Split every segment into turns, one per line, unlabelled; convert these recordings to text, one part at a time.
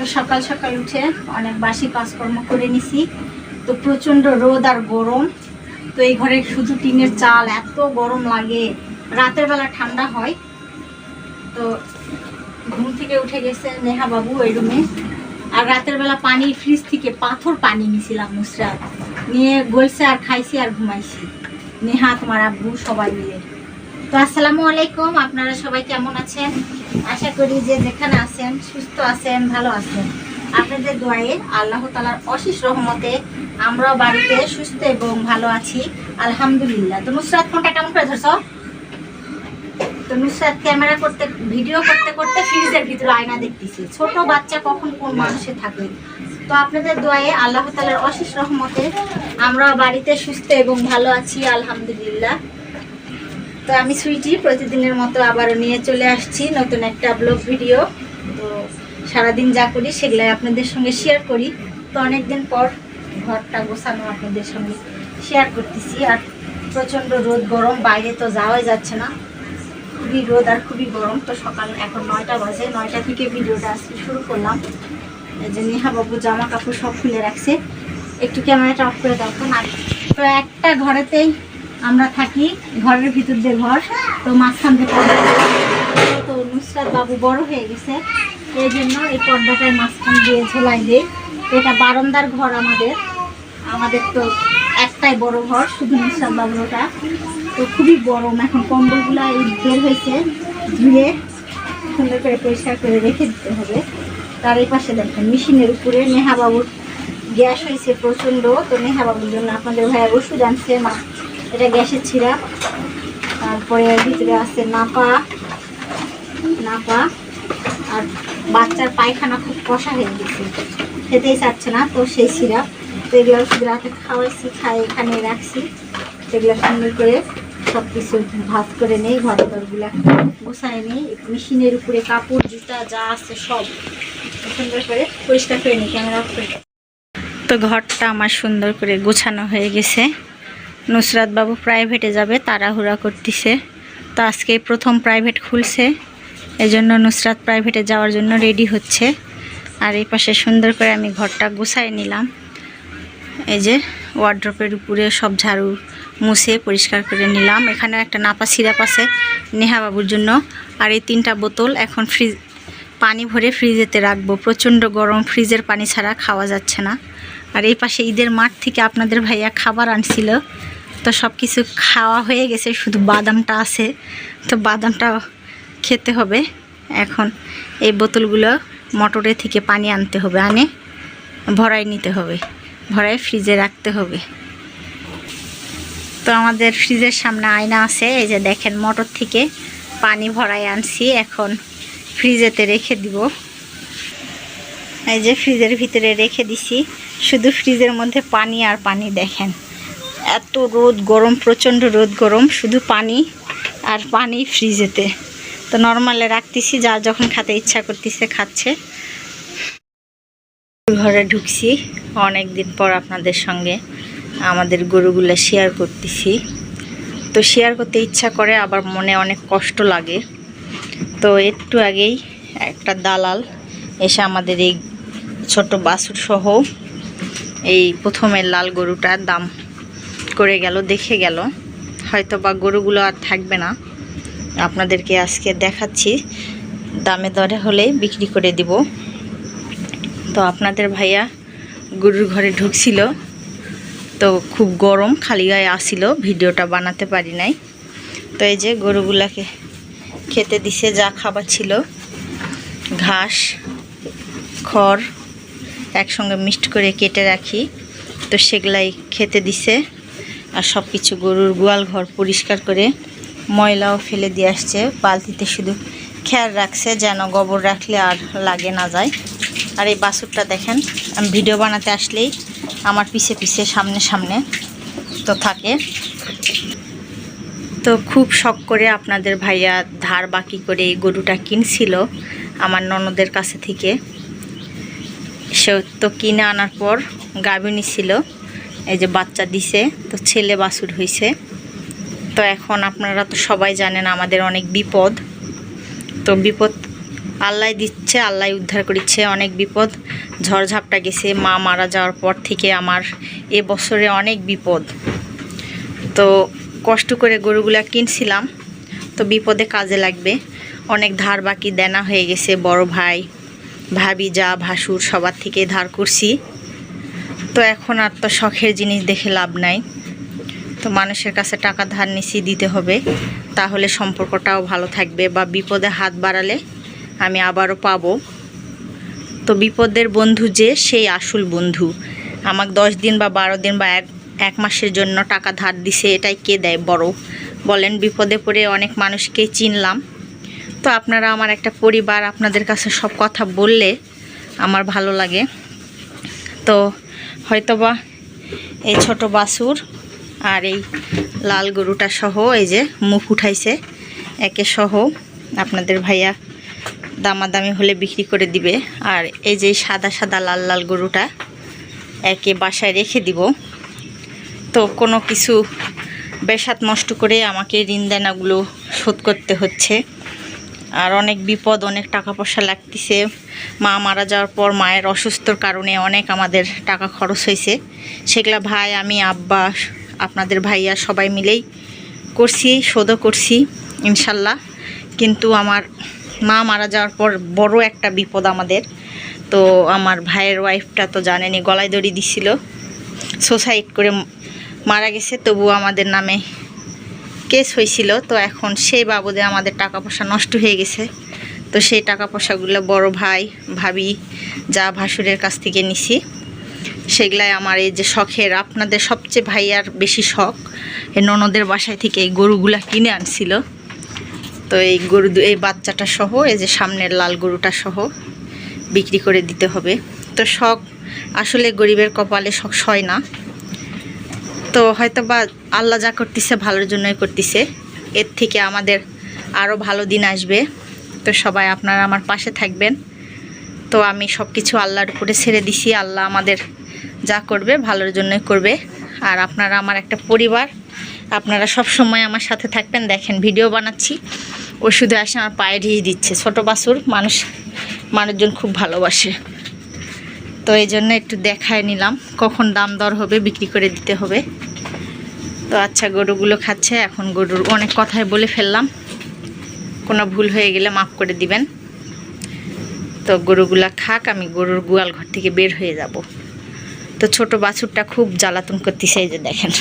তো সকাল সকাল উঠে অনেক বাসি কাজকর্ম করে নিছি। তো প্রচণ্ড রোদ আর গরম। তো এই ঘরে শুধু টিনের চাল, এত গরম লাগে। রাতের বেলা ঠান্ডা হয়। তো ঘুম থেকে উঠে গেছে নেহা বাবু ওই রুমে। আর রাতের বেলা পানি ফ্রিজ থেকে পাথর পানি নিয়েছিলাম নুসরাত। নিয়ে গলছে আর খাইছি আর ঘুমাইছি। নেহা, তোমার আব্বু সবাই মিলে। তো আসসালামু আলাইকুম, আপনারা সবাই কেমন আছেন? আশা করি যে যেখানে আছেন, সুস্থ আছেন, ভালো আছেন। আপনাদের দোয়ায়ে আল্লাহ তালার অশেষ রহমতে আমরাও বাড়িতে সুস্থ এবং ভালো আছি। আলহামদুলিল্লাহ। তো নুসরাত, ফোনটা কেমন করে ধরছ? তো নুসরাত, ক্যামেরা করতে, ভিডিও করতে করতে ফ্রিজের ভিতরে আয়না দেখতেছি। ছোট বাচ্চা কখন কোন মানুষে থাকে? তো আপনাদের দোয়ায়ে আল্লাহ তালার অশেষ রহমতে আমরা বাড়িতে সুস্থ এবং ভালো আছি, আলহামদুলিল্লাহ। তো আমি সুইটি প্রতিদিনের মতো আবারও নিয়ে চলে আসছি নতুন একটা ব্লগ ভিডিও। তো সারাদিন যা করি সেগুলাই আপনাদের সঙ্গে শেয়ার করি। তো অনেকদিন পর ঘরটা গোছানো আপনাদের সঙ্গে শেয়ার করতেছি। আর প্রচণ্ড রোদ, গরম, বাইরে তো যাওয়াই যাচ্ছে না। খুবই রোদ আর খুবই গরম। তো সকাল এখন নয়টা বাজে, নয়টা থেকে ভিডিওটা আজকে শুরু করলাম। এই যে নেহা জামা কাপড় সব খুলে রাখছে। একটু ক্যামেরাটা অফ করে দাও তো একটা ঘরেতেই আমরা থাকি ঘরের ভিতর দিয়ে ঘর, তো মাঝখান পর্দা তো নুসরাত বাবু বড় হয়ে গেছে এই জন্য এই পর্দাটায় মাঝখান দিয়ে ঝোলাই দেয় এটা বারান্দার ঘর আমাদের। আমাদের তো একটাই বড় ঘর, শুধু নুসরাত বাবুর ওটা। তো খুবই গরম, এখন কম্বলগুলো এই বের হয়েছে ধুয়ে, সুন্দর করে পরিষ্কার করে রেখে দিতে হবে। তার এই পাশে দেখেন, মেশিনের উপরে নেহা বাবুর গ্যাস হয়েছে প্রচণ্ড। তো নেহা বাবুর জন্য আপনাদের ভাইয়ের ওষুধ আনছে, মা এটা গ্যাসের ছিঁড়া। তারপরে ভিতরে আছে নাপা। নাপা। আর বাচ্চার পায়খানা খুব কষা হয়ে গেছে। খেতেই চাচ্ছে না তো সেই সিরাপ। তো এগুলো ওষুধ রাতে খাওয়াইছি, খাই, এখানে রাখছি। সেগুলো সুন্দর করে সব কিছু ভাত করে নেই, ঘর ঘরগুলো গোছায় নেই। মেশিনের উপরে কাপড়, জুতা যা আছে সব সুন্দর করে পরিষ্কার করে নিই, ক্যামেরা তো ঘরটা আমার সুন্দর করে গোছানো হয়ে গেছে। নুসরাত বাবু প্রাইভেটে যাবে, তাড়াহুড়া করতেছে। তো আজকে প্রথম প্রাইভেট খুলছে। এজন্য নুসরাত প্রাইভেটে যাওয়ার জন্য রেডি হচ্ছে। আর এই পাশে সুন্দর করে আমি ঘরটা গুছাই নিলাম। এই যে ওয়ার্ড্রপের উপরে সব ঝাড়ু মুছে পরিষ্কার করে নিলাম। এখানে একটা নাপা সিরাপ আছে নেহা বাবুর জন্য। আর এই তিনটা বোতল এখন ফ্রিজ পানি ভরে ফ্রিজেতে রাখব। প্রচণ্ড গরম ফ্রিজের পানি ছাড়া খাওয়া যাচ্ছে না। আর এই পাশে ঈদের মাঠ থেকে আপনাদের ভাইয়া খাবার আনছিল। তো সব কিছু খাওয়া হয়ে গেছে, শুধু বাদামটা আছে। তো বাদামটা খেতে হবে। এখন এই বোতলগুলো মটরে থেকে পানি আনতে হবে, আনে ভরাই নিতে হবে ভরাই ফ্রিজে রাখতে হবে। তো আমাদের ফ্রিজের সামনে আয়না আছে, এই যে দেখেন মোটর থেকে পানি ভরাই আনছি, এখন ফ্রিজেতে রেখে দিব। এই যে ফ্রিজের ভিতরে রেখে দিছি, শুধু ফ্রিজের মধ্যে পানি আর পানি দেখেন। এত রোদ গরম, প্রচণ্ড রোদ গরম, শুধু পানি আর পানি ফ্রিজেতে। তো নর্মালে রাখতেছি, যা যখন খেতে ইচ্ছা করতেছে খাচ্ছে। ঘরে ঢুকছি অনেক দিন পর আপনাদের সঙ্গে, আমাদের গরুগুলো শেয়ার করতেছি। তো শেয়ার করতে ইচ্ছা করে, আবার মনে অনেক কষ্ট লাগে। তো একটু আগেই একটা দালাল এসে আমাদের এই ছোট বাছুর সহ এই প্রথমের লাল গরুটার দাম করে গেল, দেখে গেল। হয়তো বা গরুগুলো আর থাকবে না। আপনাদেরকে আজকে দেখাচ্ছি। দামে দরে হলে বিক্রি করে দিব। তো আপনাদের ভাইয়া গরুর ঘরে ঢুকছিল। তো খুব গরম, খালি গায়ে আসিল। ভিডিওটা বানাতে পারি নাই। তো এই যে গরুগুলাকে খেতে দিছে, যা খাবার ছিল। ঘাস, খড় একসঙ্গে মিক্সড করে কেটে রাখি। তো সেগুলাই খেতে দিছে। আর সব কিছু গরুর গোয়াল ঘর পরিষ্কার করে ময়লাও ফেলে দিয়ে আসছে। বালতিতে শুধু খেয়াল রাখছে যেন গোবর রাখলে আর লাগে না যায়। আর এই বাছুরটা দেখেন, আমি ভিডিও বানাতে আসলেই আমার পিছে পিছে, সামনে সামনে তো থাকে। তো খুব শখ করে আপনাদের ভাইয়া ধার বাকি করে এই গরুটা কিনছিল আমার ননদের কাছে থেকে। সে তো কিনে আনার পর গাভিনী ছিল। এই যে বাচ্চা দিছে, তো ছেলে বাসুর হয়েছে তো এখন আপনারা তো সবাই জানেন আমাদের অনেক বিপদ। তো বিপদ আল্লাহ দিচ্ছে, আল্লাহ উদ্ধার করেছে, অনেক বিপদ। ঝড়ঝাপটা গেছে, মা মারা যাওয়ার পর থেকে আমার এ বছরে অনেক বিপদ। তো কষ্ট করে গরুগুলা কিনছিলাম, তো বিপদে কাজে লাগবে। অনেক ধার বাকি দেনা হয়ে গেছে, বড় ভাই, ভাবি, যা, ভাসুর, সবার থেকে ধার করছি। তো এখন আর তো শখের জিনিস দেখে লাভ নাই। তো মানুষের কাছে টাকা ধার নিছি দিতে হবে। তাহলে সম্পর্কটাও ভালো থাকবে বা বিপদে হাত বাড়ালে আমি আবারও পাবো। তো বিপদের বন্ধু যে, সেই আসল বন্ধু। আমাকে দশ দিন বা বারো দিন বা এক এক মাসের জন্য টাকা ধার দিছে, এটাই কে দেয় বড়? বলেন, বিপদে পড়ে অনেক মানুষকে চিনলাম। তো আপনারা আমার একটা পরিবার, আপনাদের কাছে সব কথা বললে আমার ভালো লাগে। তো হয়তোবা এই ছোট বাসুর আর এই লাল গরুটা সহ এই যে মুখ উঠাইছে, একে সহ আপনাদের ভাইয়া দামাদামি হলে বিক্রি করে দিবে। আর এই যে সাদা সাদা লাল লাল গরুটা একে বাসায় রেখে দিব। তো কোনো কিছু বেসাত নষ্ট করে আমাকে ঋণ দেনাগুলো শোধ করতে হচ্ছে। আর অনেক বিপদ, অনেক টাকা পয়সা লাগতেছে। মা মারা যাওয়ার পর মায়ের অসুস্থর কারণে অনেক আমাদের টাকা খরচ হয়েছে। সেগুলা ভাই, আমি, আব্বা, আপনাদের ভাইয়া সবাই মিলেই করছি শোধও করছি, ইনশাল্লাহ। কিন্তু আমার মা মারা যাওয়ার পর বড় একটা বিপদ আমাদের। তো আমার ভাইয়ের ওয়াইফটা তো জানেনি গলায় দড়ি দিছিল। সুসাইড করে মারা গেছে তবু আমাদের নামে কেস হয়েছিল, তো এখন সেই বাবদে আমাদের টাকা পয়সা নষ্ট হয়ে গেছে। তো সেই টাকা পয়সাগুলো বড় ভাই, ভাবি, যা ভাসুরের কাছ থেকে নিছি। সেগুলাই আমার এই যে শখের, আপনাদের সবচেয়ে ভাইয়ার বেশি শখ, এই ননদের বাসায় থেকে এই গরুগুলা কিনে আনছিল। তো এই গরু এই বাচ্চাটা সহ, এই যে সামনের লাল গরুটা সহ বিক্রি করে দিতে হবে। তো শখ আসলে গরিবের কপালে শখ সয় না। তো হয়তো বা আল্লাহ যা করতেছে, ভালোর জন্যই করতেছে। এর থেকে আমাদের আরও ভালো দিন আসবে। তো সবাই আপনারা আমার পাশে থাকবেন। তো আমি সব কিছু আল্লাহর উপরে ছেড়ে দিছি। আল্লাহ আমাদের যা করবে, ভালোর জন্যই করবে। আর আপনারা আমার একটা পরিবার। আপনারা সব সময় আমার সাথে থাকবেন। দেখেন, ভিডিও বানাচ্ছি। ও শুধু আসে আমার পায়ে ঢিস দিচ্ছে। ছোটো বাছুর, মানুষ, মানুষজন খুব ভালোবাসে। তো এই জন্য একটু দেখায় নিলাম কখন দাম দর হবে, বিক্রি করে দিতে হবে। তো আচ্ছা গরুগুলো খাচ্ছে, এখন গরুর অনেক কথাই বলে ফেললাম। কোনো ভুল হয়ে গেলে মাফ করে দিবেন। তো গরুগুলা খাক, আমি গরুর গোয়াল ঘর থেকে বের হয়ে যাব। তো ছোট বাছুরটা খুব জ্বালাতন করতেছে যে দেখেন।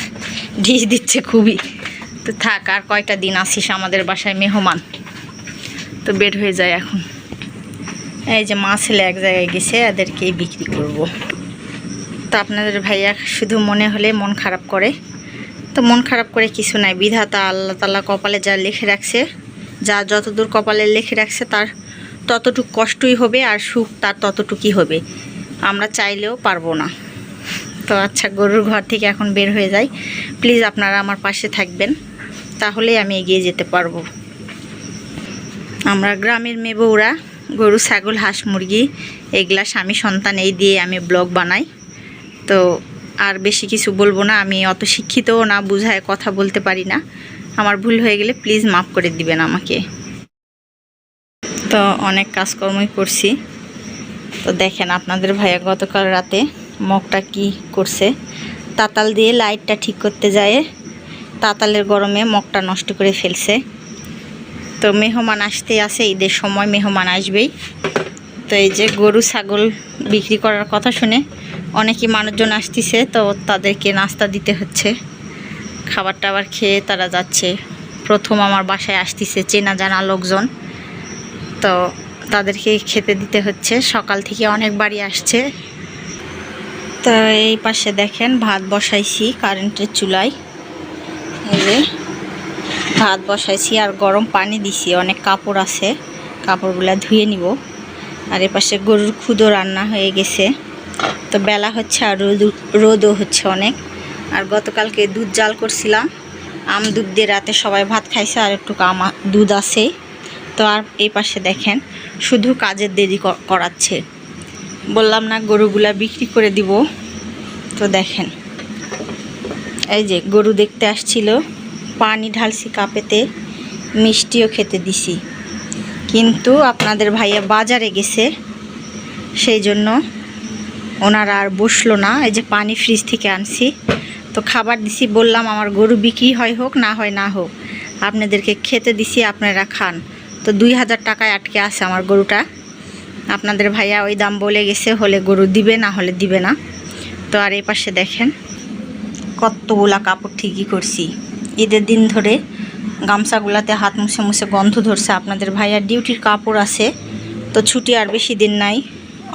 ঢিস দিচ্ছে খুবই। তো থাক, আর কয়টা দিন আসিস আমাদের বাসায় মেহমান? তো বের হয়ে যায় এখন। এই যে মা ছেলে এক জায়গায় গেছে এদেরকেই বিক্রি করব। তো আপনাদের ভাইয়া শুধু মনে হলে মন খারাপ করে। তো মন খারাপ করে কিছু নাই। বিধাতা আল্লাহ তাল্লাহ কপালে যা লিখে রাখছে, যা যতদূর কপালে লিখে রাখছে, তার ততটুক কষ্টই হবে আর সুখ তার ততটুকুই হবে। আমরা চাইলেও পারব না। তো আচ্ছা গরুর ঘর থেকে এখন বের হয়ে যাই। প্লিজ আপনারা আমার পাশে থাকবেন, তাহলেই আমি এগিয়ে যেতে পারব। আমরা গ্রামের মেয়ে বউরা গরু, ছাগল, হাঁস, মুরগি এগুলা স্বামী সন্তান, এই দিয়ে আমি ব্লগ বানাই। তো আর বেশি কিছু বলব না, আমি অত শিক্ষিতও না, বুঝায় কথা বলতে পারি না। আমার ভুল হয়ে গেলে প্লিজ মাফ করে দিবেন আমাকে। তো অনেক কাজকর্মই করছি। তো দেখেন আপনাদের ভাইয়া গতকাল রাতে মগটা কি করছে। তাতাল দিয়ে লাইটটা ঠিক করতে যায় তাতালের গরমে মগটা নষ্ট করে ফেলছে। তো মেহমান আসতে আসে ঈদের সময় মেহমান আসবেই। তো এই যে গরু, ছাগল বিক্রি করার কথা শুনে অনেকই মানুষজন আসতেছে, তো তাদেরকে নাস্তা দিতে হচ্ছে। খাবার টাবার খেয়ে তারা যাচ্ছে। প্রথম আমার বাসায় আসতেছে চেনা জানা লোকজন। তো তাদেরকে খেতে দিতে হচ্ছে। সকাল থেকে অনেক বাড়ি আসছে। তো এই পাশে দেখেন, ভাত বসাইছি কারেন্টের চুলায়। এই যে ভাত বসাইছি আর গরম পানি দিছি, অনেক কাপড় আছে। কাপড়গুলো ধুয়ে নিব। আর এপাশে গরুর খুদো রান্না হয়ে গেছে। তো বেলা হচ্ছে আর রোদ, রোদও হচ্ছে অনেক। আর গতকালকে দুধ জাল করছিলাম। আম দুধ দিয়ে রাতে সবাই ভাত খাইছে আর একটু আমা দুধ আছে। তো আর এই পাশে দেখেন, শুধু কাজের দেরি করাচ্ছে। বললাম না গরুগুলা বিক্রি করে দিব। তো দেখেন, এই যে গরু দেখতে আসছিল। পানি ঢালছি কাপেতে, মিষ্টিও খেতে দিছি। কিন্তু আপনাদের ভাইয়া বাজারে গেছে, সেই জন্য ওনারা আর বসল না। এই যে পানি ফ্রিজ থেকে আনছি, তো খাবার দিছি, বললাম আমার গরু বিক্রি হয় হোক, না হয় না হোক, আপনাদেরকে খেতে দিছি, আপনারা খান। তো দুই হাজার টাকায় আটকে আছে আমার গরুটা। আপনাদের ভাইয়া ওই দাম বলে গেছে, হলে গরু দিবে, না হলে দিবে না। তো আর এই পাশে দেখেন, কতগুলা কাপড় ঠিকই করছি। ঈদের দিন ধরে গামছাগুলাতে হাত মুছে মুছে গন্ধ ধরছে আপনাদের ভাইয়ার ডিউটির কাপড় আছে, তো ছুটি আর বেশি দিন নাই,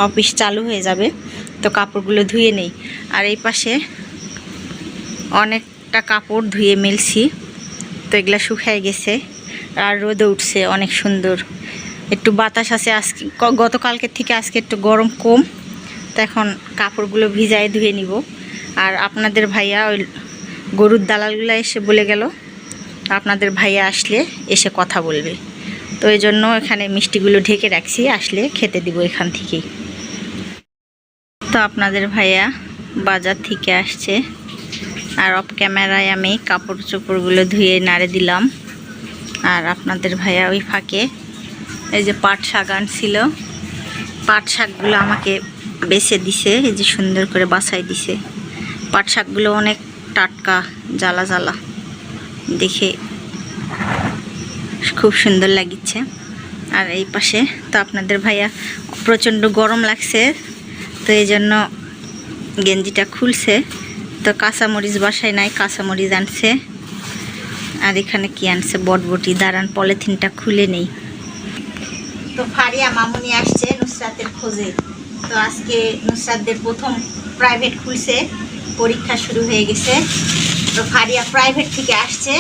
অফিস চালু হয়ে যাবে, তো কাপড়গুলো ধুয়ে নেই। আর এই পাশে অনেকটা কাপড় ধুয়ে মেলছি, তো এগুলা শুকায় গেছে আর রোদে উঠছে অনেক সুন্দর। একটু বাতাস আছে, আজকে গতকালকের থেকে আজকে একটু গরম কম, তো এখন কাপড়গুলো ভিজায় ধুয়ে নিব। আর আপনাদের ভাইয়া ওই গরুর দালালগুলো এসে বলে গেল আপনাদের ভাইয়া আসলে এসে কথা বলবে। তো এই জন্য এখানে মিষ্টিগুলো ঢেকে রাখছি, আসলে খেতে দিব এখান থেকেই। তো আপনাদের ভাইয়া বাজার থেকে আসছে। আর অফ ক্যামেরায় আমি কাপড় চোপড়গুলো ধুয়ে নাড়ে দিলাম। আর আপনাদের ভাইয়া ওই ফাঁকে এই যে পাট শাক আনছিল, পাট শাকগুলো আমাকে বেছে দিছে, এই যে সুন্দর করে বাছাই দিছে। পাট শাকগুলো অনেক টাটকা জ্বালা জ্বালা। দেখে খুব সুন্দর লাগিচ্ছে। আর এই পাশে তো আপনাদের ভাইয়া প্রচণ্ড গরম লাগছে, তো এই জন্য গেঞ্জিটা খুলছে। তো কাঁচামরিচ বাসায় নাই, কাঁচামরিচ আনছে। আর এখানে কি আনছে? বটবটি। দাঁড়ান, পলিথিনটা খুলে নেই। তো ফারিয়া মামুনি আসছে নুসরাতের খোঁজে। তো আজকে নুসরাতদের প্রথম প্রাইভেট খুলছে। পরীক্ষা শুরু হয়ে গেছে। তো ফারিয়া প্রাইভেট থেকে আসছে।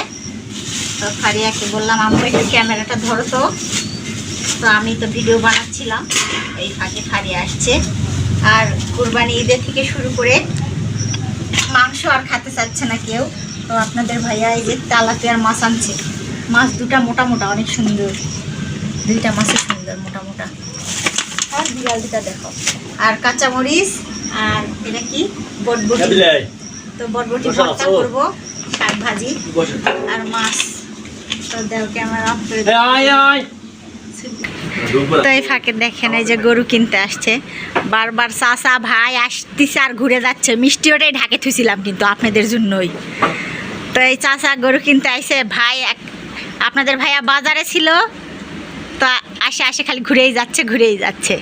তো ফারিয়াকে বললাম আমি একটু ক্যামেরাটা ধরো তো। তো আমি তো ভিডিও বানাচ্ছিলাম। এই ফাঁকে ফারিয়া আসছে। আর কুরবানি ঈদের থেকে শুরু করে মাংস আর খেতে চাচ্ছে না কেউ। তো আপনাদের ভাইয়া এই যে তেলাপিয়ার মাছ আনছে। মাছ দুটা মোটা মোটা, অনেক সুন্দর। দুইটা মাছই সুন্দর, মোটা মোটা। আর বিড়াল দুটা দেখো। আর কাঁচামরিচ আর এটা কি? বটবটি। তো বটবটি ভর্তা করব শাক ভাজি আর মাছ। তো দেও ক্যামেরা অফ করে তো এই ফাঁকে দেখেন এই যে গরু কিনতে আসছে। বারবার ভাই আসতেছে আর ঘুরে যাচ্ছে। মিষ্টি ওটাই ঢাকে থুছিলাম কিন্তু আপনাদের জন্যই। তো এই চাচা গরু কিনতে আইছে। ভাই আপনাদের ভাইয়া বাজারে ছিল। তো আসে আসে খালি ঘুরেই যাচ্ছে ঘুরেই যাচ্ছে।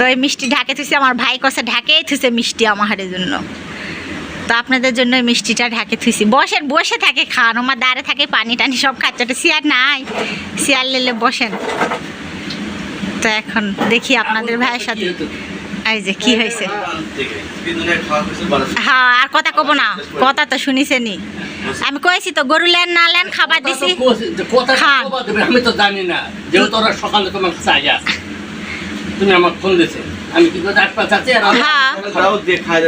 তো এই মিষ্টি ঢাকে থুছে আমার ভাই কষে ঢাকেই থুছে মিষ্টি আমার জন্য। তো আপনাদের জন্য মিষ্টিটা ঢাকে থুইছি। বসেন বসে থাকে খান আমার দাঁড়ে থাকে পানি টানি সব খাচ্ছে ওটা চেয়ার নাই চেয়ার নিলে বসেন। তো এখন দেখি আপনাদের ভাইয়ের সাথে। এই যে কি হয়েছে হ্যাঁ আর কথা কব না কথা তো শুনিছেনি আমি কইছি তো গরু লেন না লেন খাবার দিছি।
আমি তো জানি না যেহেতু সকালে তোমার আগে আসে তুমি আমার ফোন দিছে আমি কি করে আর
হ্যাঁ।
খারাপ দেখ খাই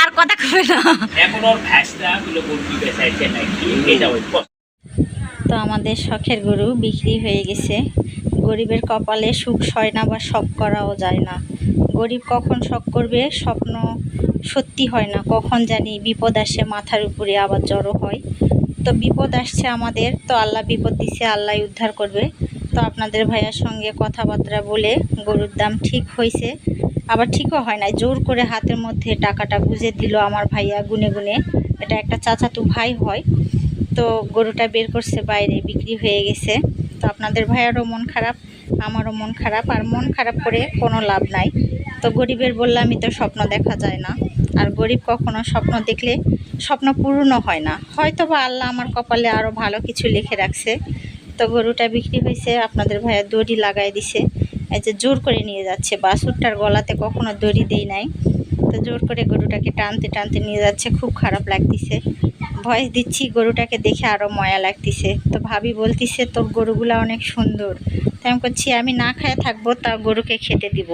আর কথা কবে না।
এখন ওর ভ্যাসটা গুলো বেচাইছে নাকি? এটা ওই
তো আমাদের শখের গরু বিক্রি হয়ে গেছে। গরিবের কপালে সুখ সয় না বা শখ করাও যায় না। গরিব কখন শখ করবে? স্বপ্ন সত্যি হয় না। কখন জানি বিপদ আসে মাথার উপরে আবার জড়ো হয়। তো বিপদ আসছে আমাদের তো আল্লাহ বিপদ দিছে আল্লাহ উদ্ধার করবে। তো আপনাদের ভাইয়ার সঙ্গে কথাবার্তা বলে গরুর দাম ঠিক হয়েছে। আবার ঠিকও হয় না জোর করে হাতের মধ্যে টাকাটা গুঁজে দিল আমার ভাইয়া গুনে গুনে। এটা একটা চাচাতু ভাই হয়। তো গরুটা বের করছে বাইরে, বিক্রি হয়ে গেছে। তো আপনাদের ভাইয়ারও মন খারাপ, আমারও মন খারাপ। আর মন খারাপ করে কোনো লাভ নাই। তো গরিবের বললামই তো স্বপ্ন দেখা যায় না। আর গরিব কখনো স্বপ্ন দেখলে স্বপ্ন পূর্ণ হয় না। হয়তো বা আল্লাহ আমার কপালে আরও ভালো কিছু লিখে রাখছে। তো গরুটা বিক্রি হয়েছে আপনাদের ভাইয়া দড়ি লাগাই দিছে। এই যে জোর করে নিয়ে যাচ্ছে বাসুরটার গলাতে কখনো দড়ি দেই নাই। তো জোর করে গরুটাকে টানতে টানতে নিয়ে যাচ্ছে খুব খারাপ লাগতেছে। ভয়েস দিচ্ছি গরুটাকে দেখে আরও ময়া লাগতেছে। তো ভাবি বলতিছে তোর গরুগুলা অনেক সুন্দর। তাই আমি করছি আমি না খায় থাকব তা গরুকে খেতে দিব।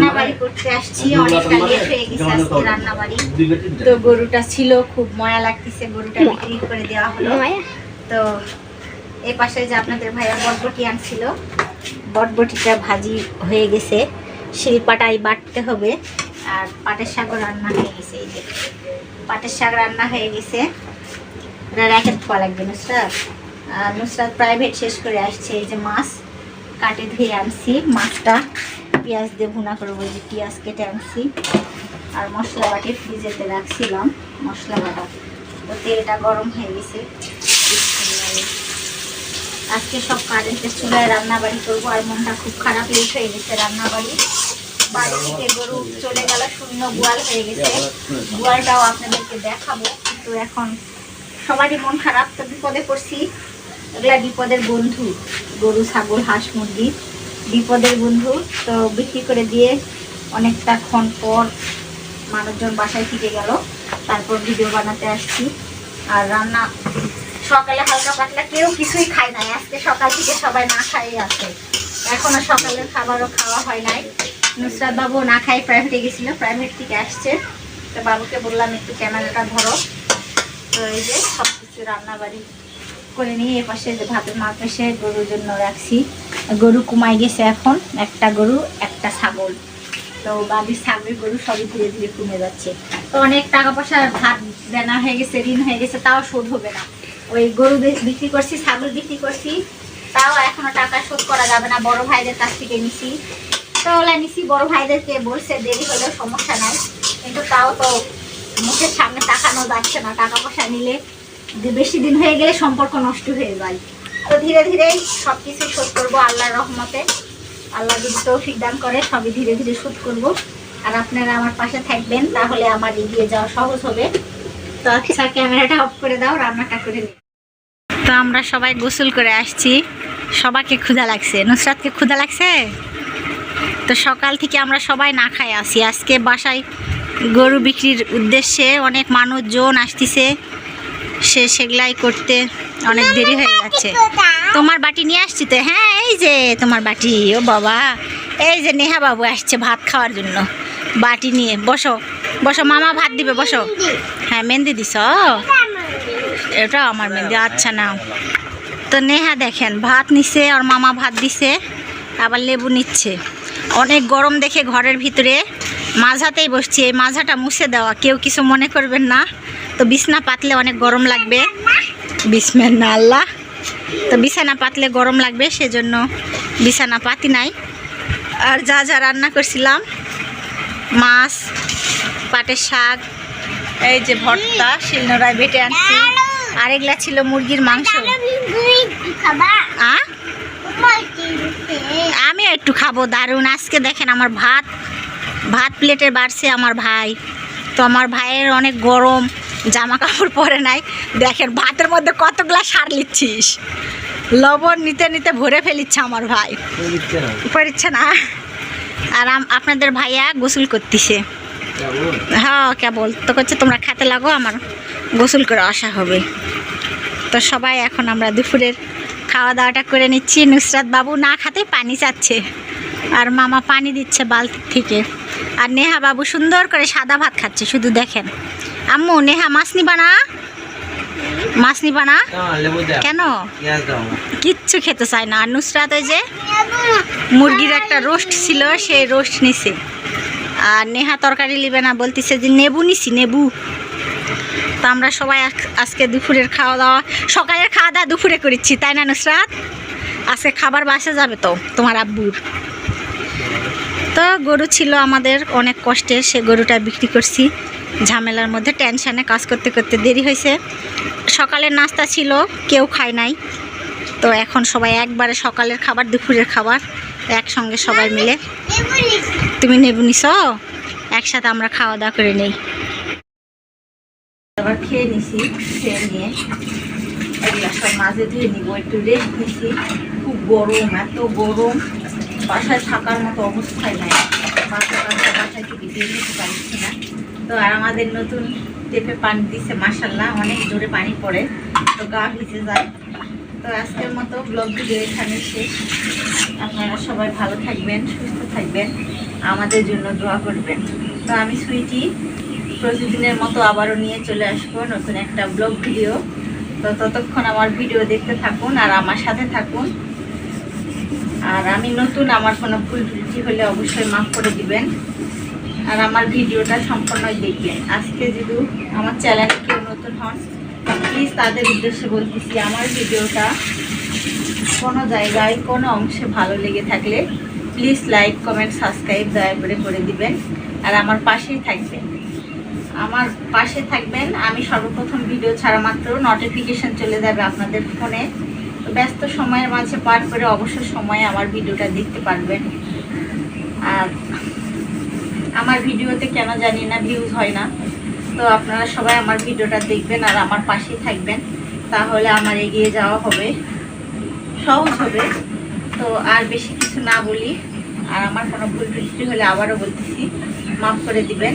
রান্নাবাড়ি করতে আসছি অনেকটা লেট হয়ে গেছে আজকে রান্নাবাড়ি। তো গরুটা ছিল খুব ময়া লাগতেছে গরুটা বিক্রি করে দেওয়া হলো। তো এই পাশে যে আপনাদের ভাইয়া বটবটি আনছিল, বটবটিটা ভাজি হয়ে গেছে। শিলপাটাই বাটতে হবে। আর পাটের শাকও রান্না হয়ে গেছে, এই যে। পাটের শাক রান্না হয়ে গেছে। এটা র্যাকেট খোয়া লাগবে, নুসরাত। আর নুসরাত প্রাইভেট শেষ করে আসছে, এই যে মাছ কাটে ধুয়ে আনছি। মাছটা পেঁয়াজ দিয়ে ভুনা করব যে পেঁয়াজ কেটে আনছি। আর মশলা বাটি ফ্রিজেতে রাখছিলাম মশলা বাটা তো তেলটা গরম হয়ে গেছে। আজকে সব কারেন্টের চুলায় রান্না বাড়ি করব আর মনটা খুব খারাপ লেট হয়ে গেছে রান্না বাড়ি বাড়ি থেকে গরু চলে গেল, শূন্য গোয়াল হয়ে গেছে। গোয়ালটাও আপনাদেরকে দেখাবো। কিন্তু এখন সবারই মন খারাপ, তো বিপদে পড়ছি। এগুলা বিপদের বন্ধু, গরু, ছাগল, হাঁস, মুরগি, বিপদের বন্ধু। তো বিক্রি করে দিয়ে অনেকটা ক্ষণ পর মানুষজন বাসায় ফিরে গেল। তারপর ভিডিও বানাতে আসছি। আর রান্না সকালে হালকা পাতলা কেউ কিছুই খায় নাই। আজকে সকাল থেকে সবাই না খাই আছে। এখনও সকালের খাবারও খাওয়া হয় নাই। নুসরাত বাবু না খাই প্রাইভেটে গেছিল, প্রাইভেট থেকে আসছে। তো বাবুকে বললাম, একটু ক্যামেরাটা ধরো। তো এই যে সব কিছু রান্নাবাড়ি করে নিয়ে এ পাশে যে ভাতের মা পাশে গরুর জন্য রাখছি। গরু কুমাই গেছে এখন, একটা গরু, একটা ছাগল। তো বাড়ির ছাগল গরু সবই ধীরে ধীরে কমে যাচ্ছে। তো অনেক টাকা পয়সা ধার দেনা হয়ে গেছে, ঋণ হয়ে গেছে, তাও শোধ হবে না। ওই গরু বিক্রি করছি, ছাগল বিক্রি করছি। তাও এখনও টাকা শোধ করা যাবে না, বড় ভাইদের কাছ থেকে নিছি। তো নিছি, বড় ভাইদেরকে বলছে দেরি হলেও সমস্যা নাই। কিন্তু তাও তো মুখের সামনে তাকানো যাচ্ছে না, টাকা পয়সা নিলে বেশি দিন হয়ে গেলে সম্পর্ক নষ্ট হয়ে যায়। তো ধীরে ধীরে সব কিছু শোধ করব আল্লাহর রহমতে। আল্লাহ যদি তৌফিক দান করে, সবই ধীরে ধীরে শোধ করব। আর আপনারা আমার পাশে থাকবেন, তাহলে আমার এগিয়ে যাওয়া সহজ হবে। তো আচ্ছা ক্যামেরাটা অফ করে দাও, রান্নাটা করে নিই। তো আমরা সবাই গোসল করে আসছি। সবাইকে ক্ষুধা লাগছে। নুসরাতকে ক্ষুধা লাগছে? তো সকাল থেকে আমরা সবাই না খাই আসি আজকে বাসায় গরু বিক্রির উদ্দেশ্যে অনেক মানুষজন আসতেছে। সে সেগুলাই করতে অনেক দেরি হয়ে যাচ্ছে। তোমার বাটি নিয়ে আসছি তো? হ্যাঁ এই যে তোমার বাটি। ও বাবা। এই যে নেহা বাবু আসছে ভাত খাওয়ার জন্য। বাটি নিয়ে। বসো। বসো, মামা ভাত দিবে, বসো। হ্যাঁ মেহেন্দি দিছ? এটা আমার মেহেন্দি আচ্ছা নাও। তো নেহা দেখেন, ভাত নিছে, আর মামা ভাত দিছে, আবার লেবু নিচ্ছে। অনেক গরম দেখে ঘরের ভিতরে মাঝাতেই বসছি, এই মাঝাটা মুছে দেওয়া, কেউ কিছু মনে করবেন না। তো বিছনা পাতলে অনেক গরম লাগবে। বিসমেন না আল্লাহ। তো বিছানা পাতলে গরম লাগবে, সেজন্য বিছানা পাতি নাই। আর যা যা রান্না করছিলাম, মাছ, পাটের শাক, এই যে ভর্তা, শিলনোড়ায় বেটে আনছি। আর এগুলা ছিল মুরগির মাংস। আমি একটু খাব দারুণ। আজকে দেখেন আমার ভাত ভাত প্লেটে বাড়ছে আমার ভাই। তো আমার ভাইয়ের অনেক গরম জামা কাপড় পরে নাই। দেখেন ভাতের মধ্যে কতগুলা সার লিচ্ছিস লবণ নিতে নিতে ভরে ফেলিচ্ছে আমার ভাই। পড়ছে না। আর আপনাদের ভাইয়া গোসল করতেছে। হ্যাঁ কেবল। তো করছে তোমরা খেতে লাগো আমার গোসল করে আসা হবে। তো সবাই এখন আমরা দুপুরের খাওয়া দাওয়াটা করে নিচ্ছি। নুসরাত বাবু না খাতে পানি চাচ্ছে আর মামা পানি দিচ্ছে বালতি থেকে। আর নেহা বাবু সুন্দর করে সাদা ভাত খাচ্ছে, শুধু দেখেন। আম্মু, নেহা, মাছ নিবা না? মাছ নিবা না? কেন? কিচ্ছু খেতে চায় না। আর নুসরাত ওই যে মুরগির একটা রোস্ট ছিল, সেই রোস্ট নিছে। আর নেহা তরকারি নিবে না, বলতেছে যে নেবু নিছি, নেবু। তো আমরা সবাই আজ- আজকে দুপুরের খাওয়া দাওয়া সকালের খাওয়া দাওয়া দুপুরে করেছি, তাই না নুসরাত? আজকে খাবার বাসে যাবে তো, তোমার আব্বুর তো গরু ছিল আমাদের, অনেক কষ্টে সে গরুটা বিক্রি করছি। ঝামেলার মধ্যে টেনশানে কাজ করতে করতে দেরি হয়েছে। সকালের নাস্তা ছিল, কেউ খায় নাই। তো এখন সবাই একবারে সকালের খাবার, দুপুরের খাবার, একসঙ্গে সবাই মিলে। তুমি নেবু নিছ? একসাথে আমরা খাওয়া দাওয়া করে নেই। আবার খেয়ে নিছি, খেয়ে নিয়ে এগুলা সব মাঝে ধুয়ে নিব, একটু রেস্ট নিছি। খুব গরম, এত গরম, বাসায় থাকার মতো অবস্থায় নাই। বাসা বাসা বাসায় থেকে বের হতে পারছি না। তো আর আমাদের নতুন টেপে পানি দিছে মাসাল্লাহ অনেক জোরে পানি পড়ে। তো গা ভিজে যায়। তো আজকের মতো ব্লগ ভিডিও এখানে শেষ। আপনারা সবাই ভালো থাকবেন, সুস্থ থাকবেন, আমাদের জন্য দোয়া করবেন। তো আমি সুইটি প্রতিদিনের মতো আবারও নিয়ে চলে আসব নতুন একটা ব্লগ ভিডিও। তো ততক্ষণ আমার ভিডিও দেখতে থাকুন আর আমার সাথে থাকুন। আর আমি নতুন, আমার কোনো ভুল ত্রুটি হলে অবশ্যই মাফ করে দিবেন। আর আমার ভিডিওটা সম্পূর্ণই দেখবেন। আজকে যদি আমার চ্যানেলে কেউ নতুন হন প্লিজ তাদের উদ্দেশ্যে বলতেছি, আমার ভিডিওটা কোনো জায়গায়, কোনো অংশে ভালো লেগে থাকলে প্লিজ লাইক কমেন্ট সাবস্ক্রাইব দয়া করে করে দিবেন। আর আমার পাশেই থাকবেন। আমার পাশে থাকবেন। আমি সর্বপ্রথম ভিডিও ছাড়া মাত্র নোটিফিকেশান চলে যাবে আপনাদের ফোনে তো ব্যস্ত সময়ের মাঝে পার করে অবসর সময়ে আমার ভিডিওটা দেখতে পারবেন। আর আমার ভিডিওতে কেন জানি না ভিউজ হয় না। তো আপনারা সবাই আমার ভিডিওটা দেখবেন আর আমার পাশেই থাকবেন। তাহলে আমার এগিয়ে যাওয়া হবে। সহজ হবে। তো আর বেশি কিছু না বলি। আর আমার কোনো ভুল ত্রুটি হলে আবারও বলতেছি, মাফ করে দিবেন।